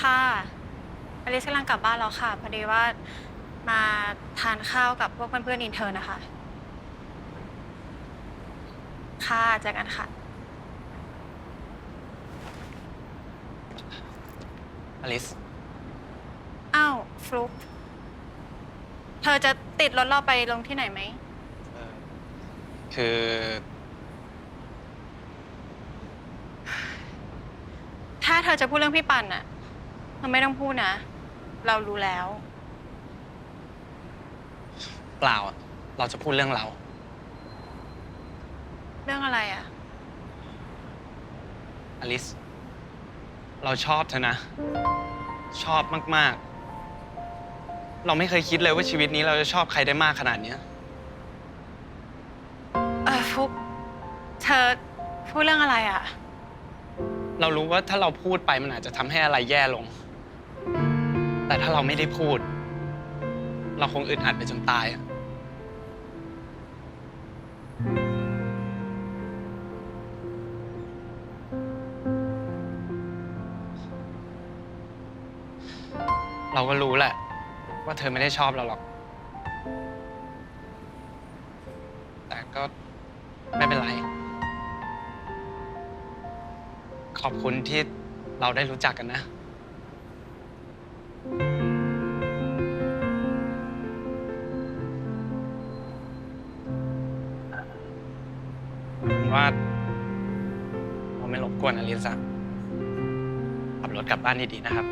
ค่ะอลิซกำลังกลับบ้านแล้วค่ะ พอดีว่ามาทานข้าวกับพวกเพื่อนๆอินเทอร์นะคะ ค่ะเจอกันค่ะ อลิส อ้าวฟลุกเธอจะติดรถเราไปลงที่ไหนไหมเอ่อคือถ้าเธอจะพูดเรื่องพี่ปันน่ะ เธอไม่ต้องพูดนะ เรารู้แล้ว เปล่าอะเราจะพูดเรื่องเรา เรื่องอะไรอะ อลิส เราชอบเธอนะ ชอบมาก ๆ เราไม่เคยคิดเลยว่าชีวิตนี้เราจะชอบใครได้มากขนาดเนี้ย เออฟลุกเธอพูดเรื่องอะไรอะ เรารู้ว่าถ้าเราพูดไปมันอาจจะทำให้อะไรแย่ลง แต่ถ้าเราไม่ได้พูด เราคงอึดอัดไปจนตายอะเราก็รู้แหละ ว่าเธอไม่ได้ชอบเราหรอก แต่ก็ไม่เป็นไร ขอบคุณที่เราได้รู้จักกันนะ ว่าเราไม่รบกวนอลิซอะขับรถกลับบ้านดีๆนะครับ